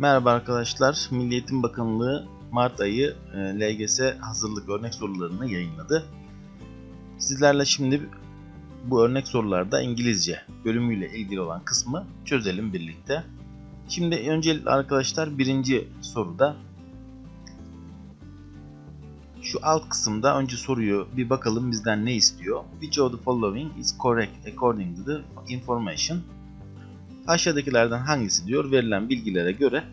Merhaba arkadaşlar. Milli Eğitim Bakanlığı Mart ayı e, LGS hazırlık örnek sorularını yayınladı. Sizlerle şimdi bu örnek sorularda İngilizce bölümüyle ilgili olan kısmı çözelim birlikte. Şimdi öncelikle arkadaşlar birinci soruda şu alt kısımda önce soruyu bir bakalım bizden ne istiyor. Which of the following is correct according to the information? Aşağıdakilerden hangisi diyor verilen bilgilere göre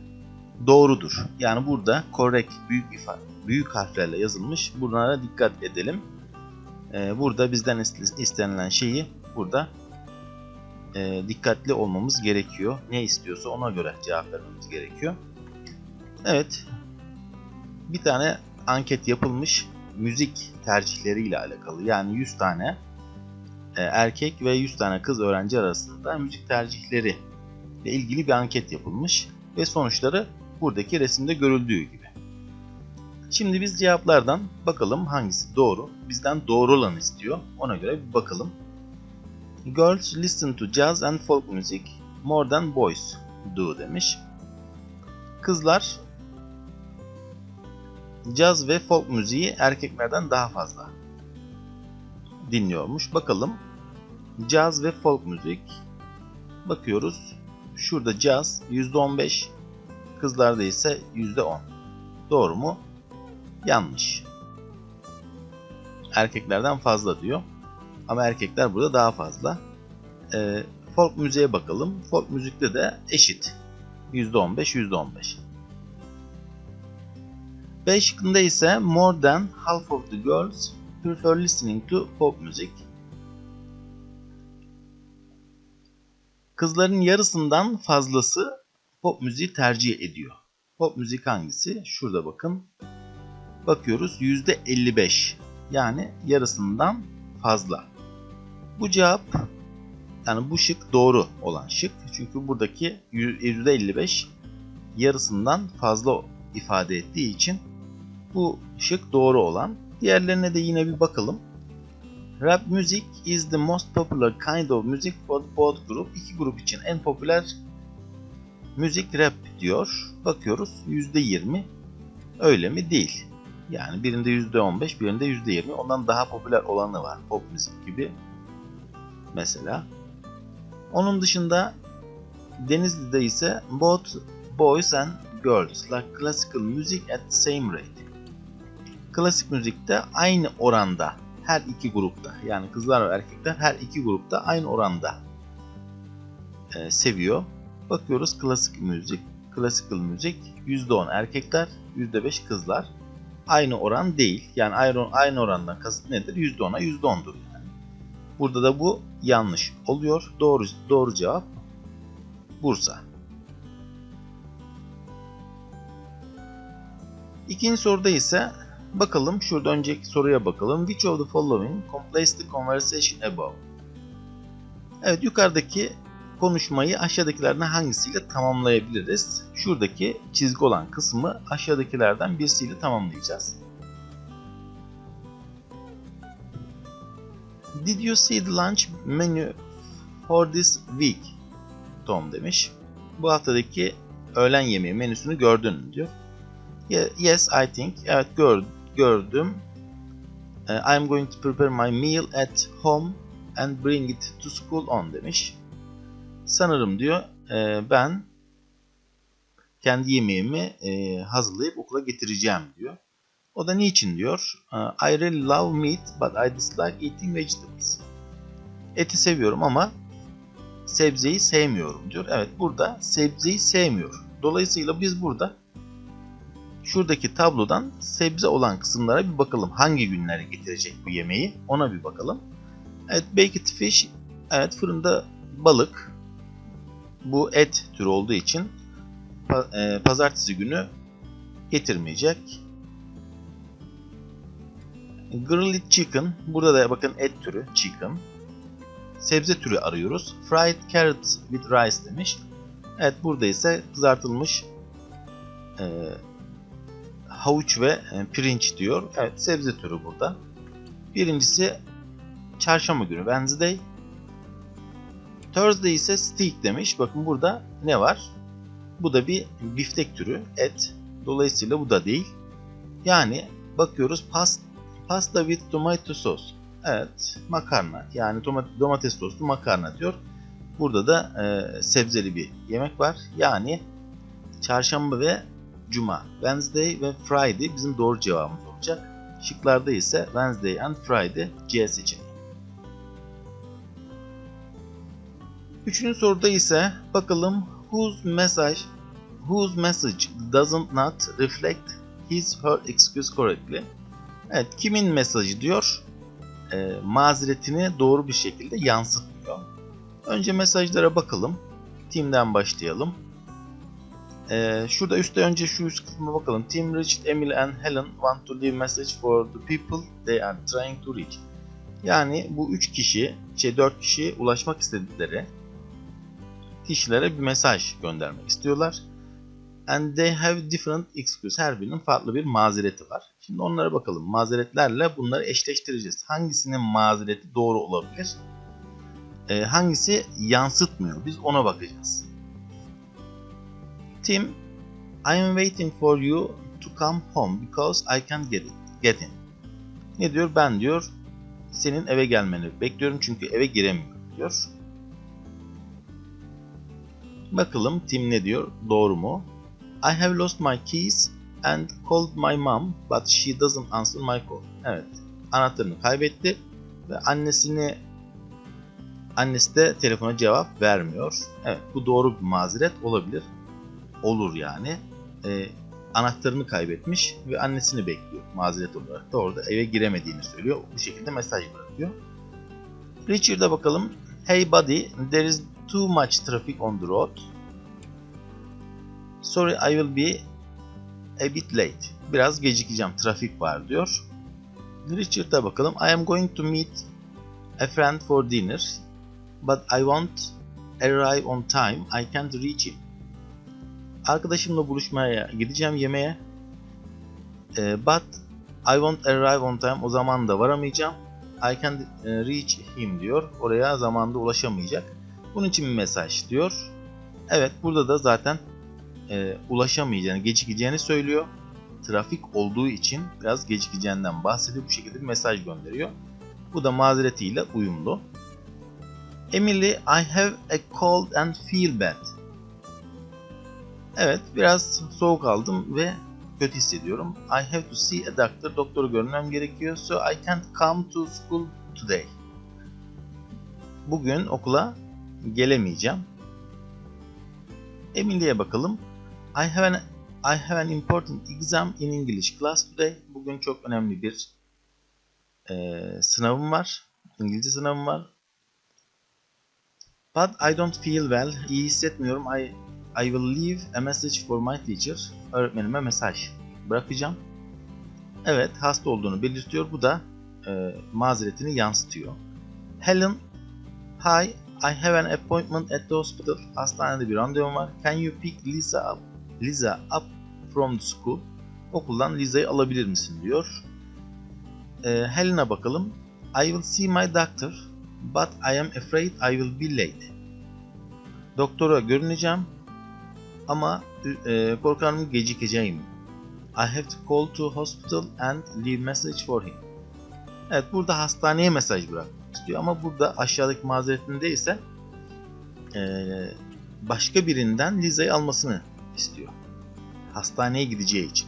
doğrudur. Yani burada correct büyük ifade büyük harflerle yazılmış. Bunlara dikkat edelim. Ee, burada bizden istenilen şeyi burada e, dikkatli olmamız gerekiyor. Ne istiyorsa ona göre cevap vermemiz gerekiyor. Evet. Bir tane anket yapılmış müzik tercihleriyle alakalı. Yani 100 tane erkek ve 100 tane kız öğrenci arasında müzik tercihleri ile ilgili bir anket yapılmış ve sonuçları buradaki resimde görüldüğü gibi. Şimdi biz cevaplardan bakalım hangisi doğru. Bizden doğru olan istiyor. Ona göre bir bakalım. Girls listen to jazz and folk music more than boys do demiş. Kızlar caz ve folk müziği erkeklerden daha fazla dinliyormuş. Bakalım. Caz ve folk müzik. Bakıyoruz. Şurada caz %15, kızlarda ise %10. Doğru mu? Yanlış. Erkeklerden fazla diyor. Ama erkekler burada daha fazla. Ee, folk müziğe bakalım. Folk müzikte de eşit. %15, %15. B şıkkında ise more than half of the girls prefer listening to pop music. Kızların yarısından fazlası pop müziği tercih ediyor. Pop müzik hangisi? Şurada bakın. Bakıyoruz %55. Yani yarısından fazla. Bu cevap yani bu şık doğru olan şık. Çünkü buradaki %55 yarısından fazla ifade ettiği için bu şık doğru olan. Diğerlerine de yine bir bakalım. Rap music is the most popular kind of music for both group. İki grup için en popüler müzik rap diyor. Bakıyoruz %20. Öyle mi? Değil. Yani birinde %15, birinde %20. Ondan daha popüler olanı var. Pop müzik gibi. Mesela. Onun dışında Denizli'de ise both boys and girls like classical music at the same rate. Klasik müzikte aynı oranda her iki grupta yani kızlar ve erkekler her iki grupta aynı oranda e, seviyor. Bakıyoruz klasik müzik, classical müzik %10 erkekler, %5 kızlar. Aynı oran değil. Yani aynı, aynı orandan kasıt nedir? %10'a %10'dur yani. Burada da bu yanlış oluyor. Doğru doğru cevap Bursa. İkinci soruda ise bakalım şurada önceki soruya bakalım. Which of the following completes the conversation above? Evet yukarıdaki konuşmayı aşağıdakilerden hangisiyle tamamlayabiliriz? Şuradaki çizgi olan kısmı aşağıdakilerden birisiyle tamamlayacağız. Did you see the lunch menu for this week? Tom demiş. Bu haftadaki öğlen yemeği menüsünü gördün mü diyor. Yes, I think. Evet gör, gördüm. Uh, I'm going to prepare my meal at home and bring it to school on demiş. Sanırım diyor e, ben kendi yemeğimi e, hazırlayıp okula getireceğim diyor. O da niçin diyor? I really love meat but I dislike eating vegetables. Eti seviyorum ama sebzeyi sevmiyorum diyor. Evet burada sebzeyi sevmiyor. Dolayısıyla biz burada şuradaki tablodan sebze olan kısımlara bir bakalım. Hangi günlere getirecek bu yemeği ona bir bakalım. Evet baked fish evet fırında balık bu et türü olduğu için e, pazartesi günü getirmeyecek. Grilled chicken burada da bakın et türü chicken. Sebze türü arıyoruz. Fried carrots with rice demiş. Evet burada ise kızartılmış e, havuç ve e, pirinç diyor. Evet sebze türü burada. Birincisi çarşamba günü Wednesday. Thursday ise steak demiş. Bakın burada ne var? Bu da bir biftek türü et. Dolayısıyla bu da değil. Yani bakıyoruz pas, pasta with tomato sauce. Evet makarna yani domates soslu makarna diyor. Burada da e, sebzeli bir yemek var. Yani çarşamba ve cuma. Wednesday ve Friday bizim doğru cevabımız olacak. Şıklarda ise Wednesday and Friday C seçeneği. Üçüncü soruda ise bakalım whose message whose message doesn't not reflect his her excuse correctly. Evet kimin mesajı diyor e, mazeretini doğru bir şekilde yansıtmıyor. Önce mesajlara bakalım. Team'den başlayalım. Ee, şurada üstte önce şu üst kısmına bakalım. Tim, Richard, Emily and Helen want to leave message for the people they are trying to reach. Yani bu üç kişi, şey dört kişi ulaşmak istedikleri kişilere bir mesaj göndermek istiyorlar. And they have different excuse. Her birinin farklı bir mazereti var. Şimdi onlara bakalım. Mazeretlerle bunları eşleştireceğiz. Hangisinin mazereti doğru olabilir? Ee, hangisi yansıtmıyor? Biz ona bakacağız. Tim, I am waiting for you to come home because I can't get, it, get in. Ne diyor? Ben diyor senin eve gelmeni bekliyorum çünkü eve giremiyorum diyor. Bakalım Tim ne diyor? Doğru mu? I have lost my keys and called my mom but she doesn't answer my call. Evet. Anahtarını kaybetti ve annesini annesi de telefona cevap vermiyor. Evet bu doğru bir mazeret olabilir. Olur yani. Ee, anahtarını kaybetmiş ve annesini bekliyor mazeret olarak da orada eve giremediğini söylüyor. Bu şekilde mesaj bırakıyor. Richard'a bakalım. Hey buddy, there is too much traffic on the road. Sorry I will be a bit late. Biraz gecikeceğim. Trafik var diyor. Richard'a bakalım. I am going to meet a friend for dinner. But I won't arrive on time. I can't reach him. Arkadaşımla buluşmaya gideceğim yemeğe. Ee, but I won't arrive on time. O zaman da varamayacağım. I can't reach him diyor. Oraya zamanda ulaşamayacak. Bunun için bir mesaj diyor. Evet burada da zaten e, ulaşamayacağını, gecikeceğini söylüyor. Trafik olduğu için biraz gecikeceğinden bahsediyor. Bu şekilde bir mesaj gönderiyor. Bu da mazeretiyle uyumlu. Emily, I have a cold and feel bad. Evet, biraz soğuk aldım ve kötü hissediyorum. I have to see a doctor. Doktoru görmem gerekiyor. So I can't come to school today. Bugün okula gelemeyeceğim. Emily'ye bakalım. I have an I have an important exam in English class today. Bugün çok önemli bir e, sınavım var. İngilizce sınavım var. But I don't feel well. İyi hissetmiyorum. I I will leave a message for my teacher. Öğretmenime mesaj bırakacağım. Evet, hasta olduğunu belirtiyor. Bu da e, mazeretini yansıtıyor. Helen, Hi, I have an appointment at the hospital. Hastanede bir randevum var. Can you pick Lisa up? Lisa up from the school. Okuldan Lisa'yı alabilir misin diyor. E, Helen'a bakalım. I will see my doctor, but I am afraid I will be late. Doktora görüneceğim ama e, korkarım gecikeceğim. I have to call to hospital and leave message for him. Evet burada hastaneye mesaj bırakmak istiyor ama burada aşağıdaki mazeretinde ise e, başka birinden Lisa'yı almasını istiyor. Hastaneye gideceği için.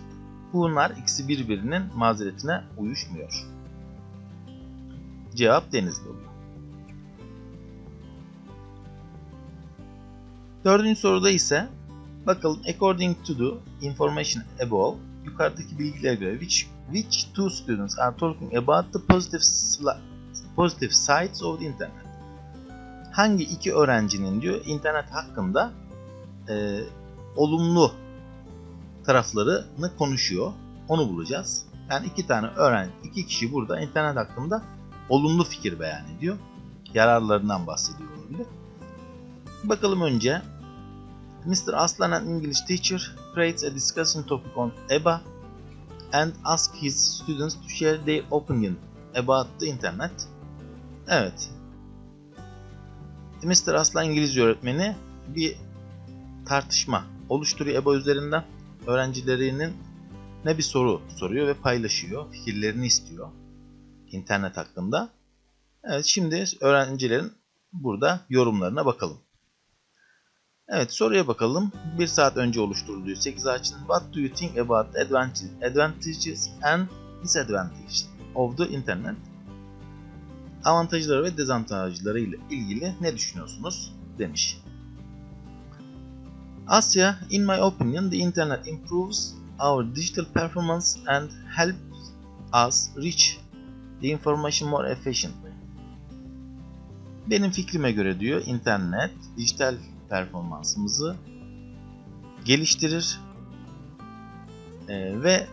Bunlar ikisi birbirinin mazeretine uyuşmuyor. Cevap Denizli oluyor. Dördüncü soruda ise bakalım according to the information above yukarıdaki bilgilere göre which which two students are talking about the positive positive sides of the internet. Hangi iki öğrencinin diyor internet hakkında e, olumlu taraflarını konuşuyor. Onu bulacağız. Yani iki tane öğrenci, iki kişi burada internet hakkında olumlu fikir beyan ediyor. Yararlarından bahsediyor olabilir. Bakalım önce Mr. Aslan an English teacher creates a discussion topic on EBA and ask his students to share their opinion about the internet. Evet. Mr. Aslan İngilizce öğretmeni bir tartışma oluşturuyor EBA üzerinden. Öğrencilerinin ne bir soru soruyor ve paylaşıyor. Fikirlerini istiyor internet hakkında. Evet şimdi öğrencilerin burada yorumlarına bakalım. Evet soruya bakalım. Bir saat önce oluşturulduğu 8 ağaçın What do you think about the advantages and disadvantages of the internet? Avantajları ve dezavantajları ile ilgili ne düşünüyorsunuz? demiş. Asya, in my opinion, the internet improves our digital performance and helps us reach the information more efficiently. Benim fikrime göre diyor internet dijital performansımızı geliştirir ee, ve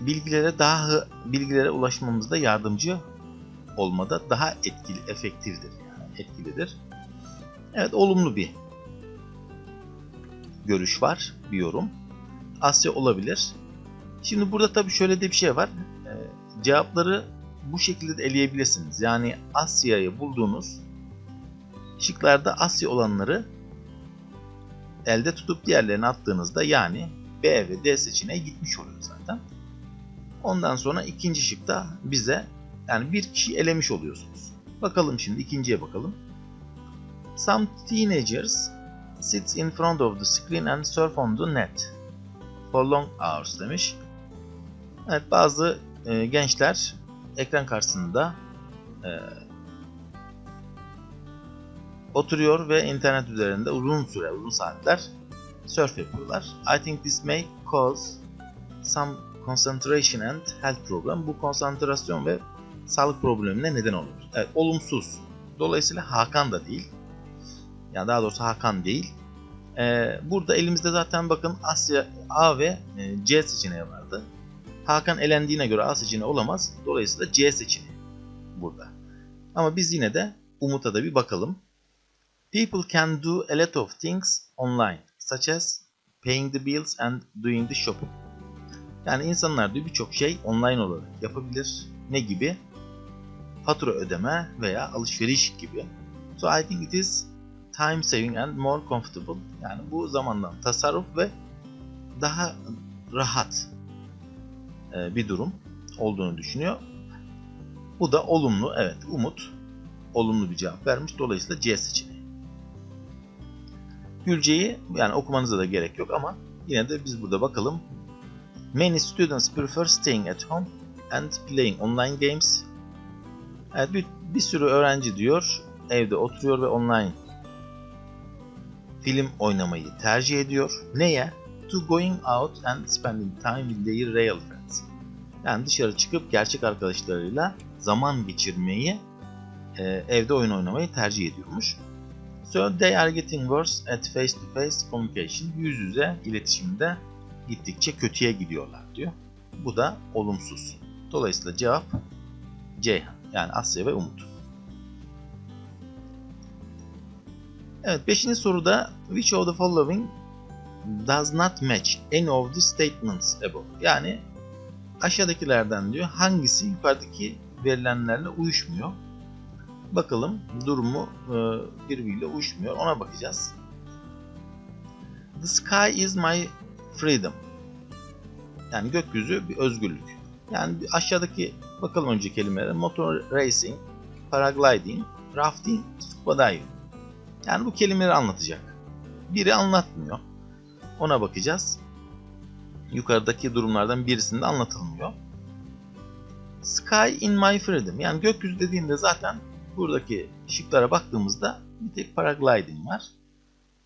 bilgilere daha bilgilere ulaşmamızda yardımcı olmada daha etkili, efektiftir yani etkilidir. Evet olumlu bir görüş var, bir yorum. Asya olabilir. Şimdi burada tabii şöyle de bir şey var. Ee, cevapları bu şekilde de eleyebilirsiniz. Yani Asya'yı bulduğunuz şıklarda Asya olanları elde tutup diğerlerini attığınızda yani B ve D seçeneği gitmiş oluyor zaten. Ondan sonra ikinci şıkta bize yani bir kişi elemiş oluyorsunuz. Bakalım şimdi ikinciye bakalım. Some teenagers sits in front of the screen and surf on the net for long hours demiş. Evet bazı e, gençler ekran karşısında e, oturuyor ve internet üzerinde uzun süre, uzun saatler surf yapıyorlar. I think this may cause some concentration and health problem. Bu konsantrasyon ve sağlık problemine neden olur. Evet, olumsuz. Dolayısıyla Hakan da değil. Yani daha doğrusu Hakan değil. Ee, burada elimizde zaten bakın Asya A ve e, C seçeneği vardı. Hakan elendiğine göre A seçeneği olamaz. Dolayısıyla C seçeneği burada. Ama biz yine de Umut'a da bir bakalım. People can do a lot of things online, such as paying the bills and doing the shopping. Yani insanlar diyor birçok şey online olarak yapabilir. Ne gibi? Fatura ödeme veya alışveriş gibi. So I think it is time saving and more comfortable. Yani bu zamandan tasarruf ve daha rahat e, bir durum olduğunu düşünüyor. Bu da olumlu. Evet Umut olumlu bir cevap vermiş. Dolayısıyla C seçeneği. Gülce'yi yani okumanıza da gerek yok ama yine de biz burada bakalım. Many students prefer staying at home and playing online games. Evet bir, bir sürü öğrenci diyor evde oturuyor ve online film oynamayı tercih ediyor. Neye? To going out and spending time with their real friends. Yani dışarı çıkıp gerçek arkadaşlarıyla zaman geçirmeyi, e, evde oyun oynamayı tercih ediyormuş. So they are getting worse at face to face communication. Yüz yüze iletişimde gittikçe kötüye gidiyorlar diyor. Bu da olumsuz. Dolayısıyla cevap Ceyhan. Yani Asya ve Umut. Evet 5. soruda which of the following does not match any of the statements above? Yani aşağıdakilerden diyor hangisi yukarıdaki verilenlerle uyuşmuyor? Bakalım durumu e, birbiriyle uyuşmuyor. Ona bakacağız. The sky is my freedom. Yani gökyüzü bir özgürlük. Yani aşağıdaki bakalım önce kelimelere. Motor racing, paragliding, rafting, scuba diving. Yani bu kelimeleri anlatacak. Biri anlatmıyor. Ona bakacağız. Yukarıdaki durumlardan birisinde anlatılmıyor. Sky in my freedom. Yani gökyüzü dediğinde zaten buradaki şıklara baktığımızda bir tek paragliding var.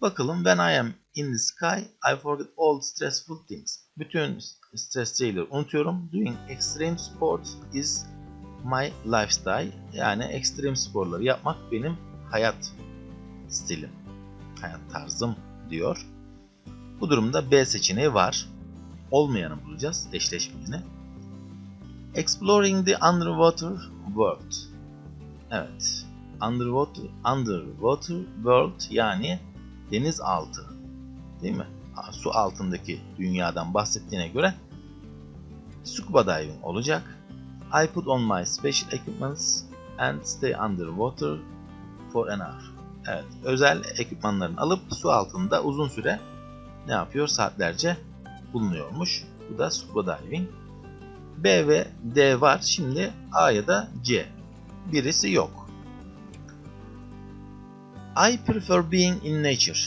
Bakalım when I am in the sky I forget all stressful things. Bütün stres şeyleri unutuyorum. Doing extreme sports is my lifestyle. Yani ekstrem sporları yapmak benim hayat stilim, hayat tarzım diyor. Bu durumda B seçeneği var. Olmayanı bulacağız, eşleşmeyeni. Exploring the underwater world. Evet. Underwater, underwater world yani deniz altı. Değil mi? Su altındaki dünyadan bahsettiğine göre scuba diving olacak. I put on my special equipments and stay underwater for an hour. Evet, özel ekipmanlarını alıp su altında uzun süre ne yapıyor? Saatlerce bulunuyormuş. Bu da scuba diving. B ve D var. Şimdi A ya da C. Birisi yok. I prefer being in nature.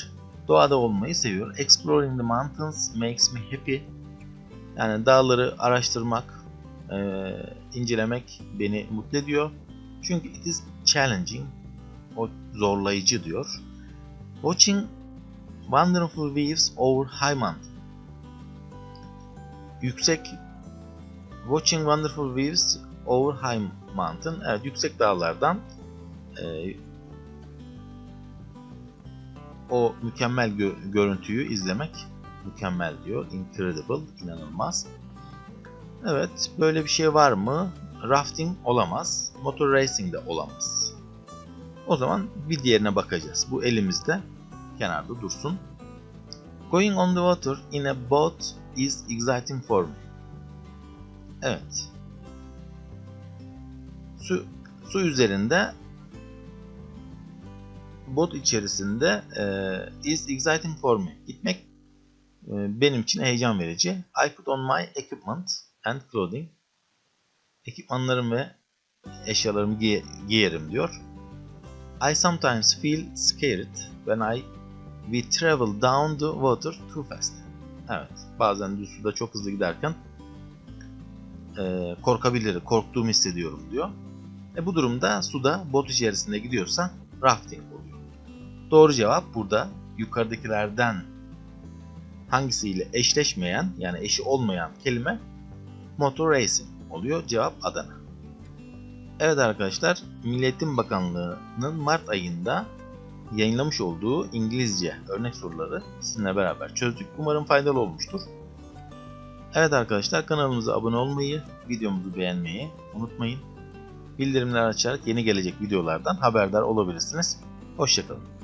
Doğada olmayı seviyor. Exploring the mountains makes me happy. Yani dağları araştırmak, eee, incelemek beni mutlu ediyor. Çünkü it is challenging. O zorlayıcı diyor. Watching wonderful views over high mountain. Yüksek Watching wonderful views over high mountain. Evet, yüksek dağlardan e, o mükemmel gö- görüntüyü izlemek mükemmel diyor. Incredible, inanılmaz. Evet, böyle bir şey var mı? Rafting olamaz. Motor racing de olamaz. O zaman bir diğerine bakacağız. Bu elimizde kenarda dursun. Going on the water in a boat is exciting for me. Evet. Su, su üzerinde bot içerisinde e, is exciting for me. Gitmek e, benim için heyecan verici. I put on my equipment and clothing. Ekipmanlarım ve eşyalarımı giy- giyerim diyor. I sometimes feel scared when I we travel down the water too fast. Evet, bazen de suda çok hızlı giderken e, korkabilirim, korktuğumu hissediyorum diyor. E bu durumda suda bot içerisinde gidiyorsa rafting oluyor. Doğru cevap burada yukarıdakilerden hangisiyle eşleşmeyen yani eşi olmayan kelime motor racing oluyor. Cevap Adana. Evet arkadaşlar, Milliyetin Bakanlığı'nın Mart ayında yayınlamış olduğu İngilizce örnek soruları sizinle beraber çözdük. Umarım faydalı olmuştur. Evet arkadaşlar kanalımıza abone olmayı, videomuzu beğenmeyi unutmayın. Bildirimler açarak yeni gelecek videolardan haberdar olabilirsiniz. Hoşçakalın.